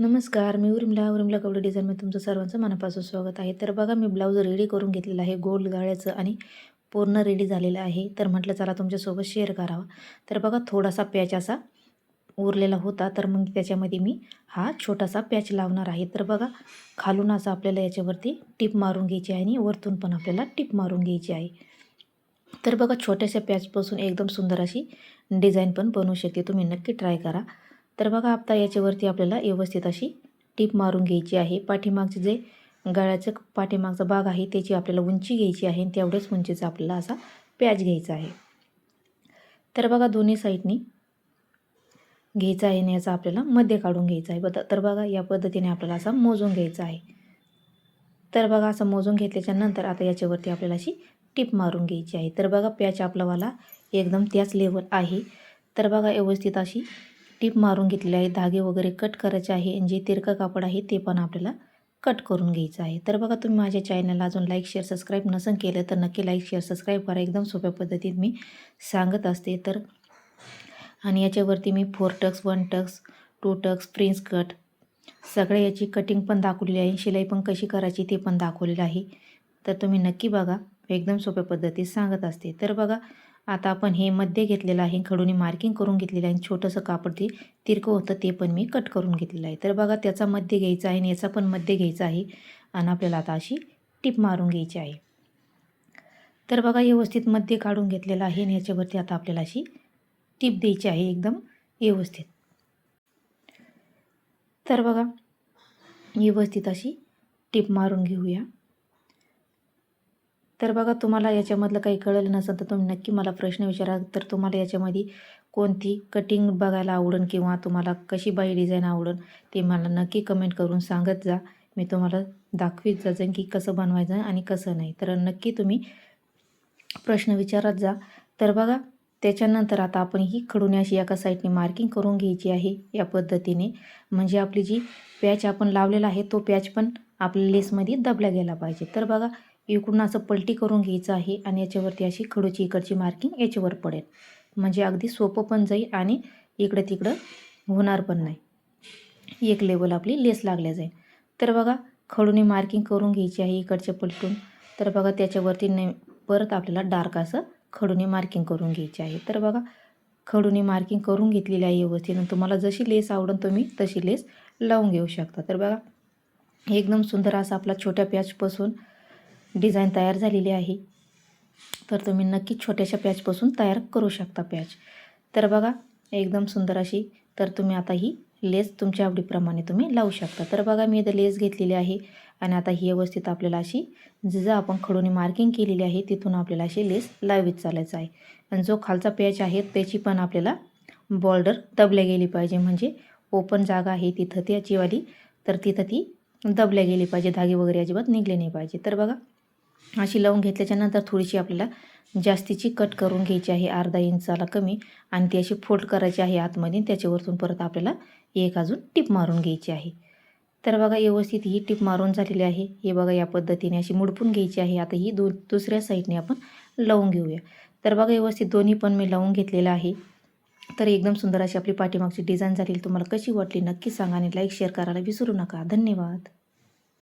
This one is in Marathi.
नमस्कार मी उर्मिला. उर्मिला कपडे डिझाईनमध्ये तुमचं सर्वांचं मनापासून स्वागत आहे. तर बघा मी ब्लाऊज रेडी करून घेतलेला आहे. गोल गाळ्याचं आणि पूर्ण रेडी झालेलं आहे. तर म्हटलं चला तुमच्यासोबत शेअर करावा. तर बघा थोडासा पॅच असा उरलेला होता. तर मग त्याच्यामध्ये मी हा छोटासा पॅच लावणार आहे. तर बघा खालून असं आपल्याला याच्यावरती टिप मारून घ्यायची आहे आणि वरतून पण आपल्याला टिप मारून घ्यायची आहे. तर बघा छोट्याशा पॅचपासून एकदम सुंदर अशी डिझाईन पण बनवू शकते. तुम्ही नक्की ट्राय करा. तर बघा आता याच्यावरती आपल्याला व्यवस्थित अशी टीप मारून घ्यायची आहे. पाठीमागचे जे गळ्याचं पाठीमागचा भाग आहे त्याची आपल्याला उंची घ्यायची आहे आणि तेवढ्याच उंचीचा आपल्याला असा पॅच घ्यायचा आहे. तर बघा दोन्ही साईडनी घ्यायचा आहे आणि याचा आपल्याला मध्य काढून घ्यायचा आहे. बघा तर बघा या पद्धतीने आपल्याला असा मोजून घ्यायचा आहे. तर बघा असं मोजून घेतल्याच्या नंतर आता याच्यावरती आपल्याला अशी टीप मारून घ्यायची आहे. तर बघा पॅच आपलावाला एकदम त्याच लेवल आहे. तर बघा व्यवस्थित अशी टीप मारून घेतलेले आहे. धागे वगैरे कट करायचे आहे आणि जे तिरकं कापड आहे ते पण आपल्याला कट करून घ्यायचं आहे. तर बघा तुम्ही माझ्या चॅनलला अजून लाईक शेअर सबस्क्राईब नसन केलं तर नक्की लाईक शेअर सबस्क्राईब करा. एकदम सोप्या पद्धतीत मी सांगत असते. तर आणि याच्यावरती मी four tucks one tucks two tucks prince cut सगळ्या याची कटिंग पण दाखवलेली आहे. शिलाई पण कशी करायची ते पण दाखवलेलं आहे. तर तुम्ही नक्की बघा. एकदम सोप्या पद्धतीत सांगत असते. तर बघा आता आपण हे मध्ये घेतलेलं आहे खडूने मार्किंग करून घेतलेलं आहे छोटंसं कापड ते तिरकं होतं ते पण मी कट करून घेतलेलं आहे. तर बघा त्याचा मध्य घ्यायचा आहे आणि याचा पण मध्य घ्यायचा आहे आणि आपल्याला आता अशी टिप मारून घ्यायची आहे. तर बघा व्यवस्थित मध्य काढून घेतलेलं आहे आणि याच्यावरती आता आपल्याला अशी टिप द्यायची आहे एकदम व्यवस्थित. तर बघा व्यवस्थित अशी टिप मारून घेऊया. तर बघा तुम्हाला याच्यामधलं काही कळलं नसेल तर तुम्ही नक्की मला प्रश्न विचारा. तर तुम्हाला याच्यामध्ये कोणती कटिंग बघायला आवडेल किंवा तुम्हाला कशी बाई डिझाईन आवडेल ते मला नक्की कमेंट करून सांगत जा. मी तुम्हाला दाखवीत जाईन की कसं बनवायचं आणि कसं नाही. तर नक्की तुम्ही प्रश्न विचारत जा. तर बघा त्याच्यानंतर आता आपण ही खडून अशी एका साईडने मार्किंग करून घ्यायची आहे या पद्धतीने. म्हणजे आपली जी पॅच आपण लावलेला आहे तो पॅच पण आपल्या लेसमध्ये दबल्या गेला पाहिजे. तर बघा इकडून असं पलटी करून घ्यायचं आहे आणि याच्यावरती अशी खडूची इकडची मार्किंग याच्यावर पडेल. म्हणजे अगदी सोपं पण जाईल आणि इकडं तिकडं होणार पण नाही. एक लेवल आपली लेस लागल्या जाईल. तर बघा खडूने मार्किंग करून घ्यायची आहे इकडच्या पलटून. तर बघा त्याच्यावरती ने परत आपल्याला डार्क असं खडूने मार्किंग करून घ्यायची आहे. तर बघा खडूने मार्किंग करून घेतलेली आहे व्यवस्थित तुम्हाला जशी लेस आवडेल तुम्ही तशी लेस लावून घेऊ शकता. तर बघा एकदम सुंदर असा आपला छोट्या पॅचपासून डिझाईन तयार झालेली आहे. तर तुम्ही नक्की छोट्याशा पॅचपासून तयार करू शकता पॅच. तर बघा एकदम सुंदर अशी तर तुम्ही आता ही लेस तुमच्या आवडीप्रमाणे तुम्ही लावू शकता. तर बघा मी इथं लेस घेतलेली आहे आणि आता ही व्यवस्थित आपल्याला अशी जिथं आपण खडूने मार्किंग केलेली आहे तिथून आपल्याला अशी लेस लावीत चालायचं आहे. आणि जो खालचा पॅच आहे त्याची पण आपल्याला बॉर्डर दबल्या गेली पाहिजे. म्हणजे ओपन जागा आहे तिथं त्याचीवाली तर तिथं ती दबल्या गेली पाहिजे. धागे वगैरे अजिबात निघले नाही पाहिजे. तर बघा अशी लावून घेतल्याच्यानंतर थोडीशी आपल्याला जास्तीची कट करून घ्यायची आहे अर्धा इंचाला कमी. आणि ती अशी फोल्ड करायची आहे आतमध्ये. त्याच्यावरतून परत आपल्याला एक अजून टिप मारून घ्यायची आहे. तर बघा व्यवस्थित ही टिप मारून झालेली आहे. हे बघा या पद्धतीने अशी मुडपून घ्यायची आहे. आता ही दो दुसऱ्या साईडने आपण लावून घेऊया. तर बघा व्यवस्थित दोन्ही पण मी लावून घेतलेलं आहे. तर एकदम सुंदर अशी आपली पाठीमागची डिझाईन झालेली तुम्हाला कशी वाटली नक्की सांगा आणि लाईक शेअर करायला विसरू नका. धन्यवाद.